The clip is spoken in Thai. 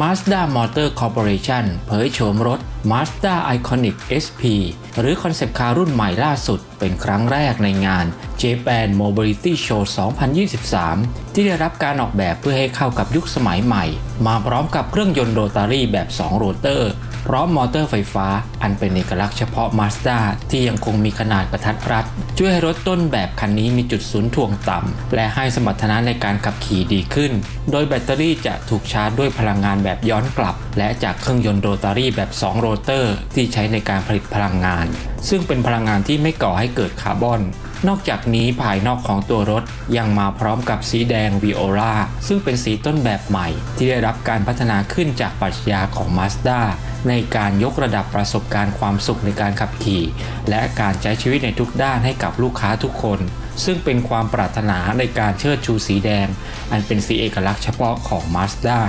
Mazda Motor Corporation เผยโฉมรถ Mazda Iconic SP หรือคอนเซปต์คาร์รุ่นใหม่ล่าสุดเป็นครั้งแรกในงาน Japan Mobility Show 2023 ที่ได้รับการออกแบบเพื่อให้เข้ากับยุคสมัยใหม่ มาพร้อมกับเครื่องยนต์โรตารี่แบบ 2 โรเตอร์ พร้อมมอเตอร์ไฟฟ้า อันเป็นเอกลักษณ์เฉพาะ Mazda ที่ยังคงมีขนาดกระทัดรัด ช่วยให้รถต้นแบบคันนี้มีจุดศูนย์ถ่วงต่ำ และให้สมรรถนะในการขับขี่ดีขึ้น โดยแบตเตอรี่จะถูกชาร์จด้วยพลังงานแบบย้อนกลับ และจากเครื่องยนต์โรตารี่แบบ 2 โรเตอร์ ที่ใช้ในการผลิตพลังงาน ซึ่งเป็นพลังงานที่ไม่ก่อให้เกิดคาร์บอนนอกจากนี้ภายนอกของตัวรถยังมาพร้อมกับสีแดงวิโอลาซึ่งเป็นสีต้นแบบใหม่ ที่ได้รับการพัฒนาขึ้นจากปรัชญาของ Mazda ในการยกระดับประสบการณ์ความสุขในการขับขี่ และการใช้ชีวิตในทุกด้านให้กับลูกค้าทุกคน ซึ่งเป็นความปรารถนาในการเชิดชูสีแดง อันเป็นสีเอกลักษณ์เฉพาะของ Mazda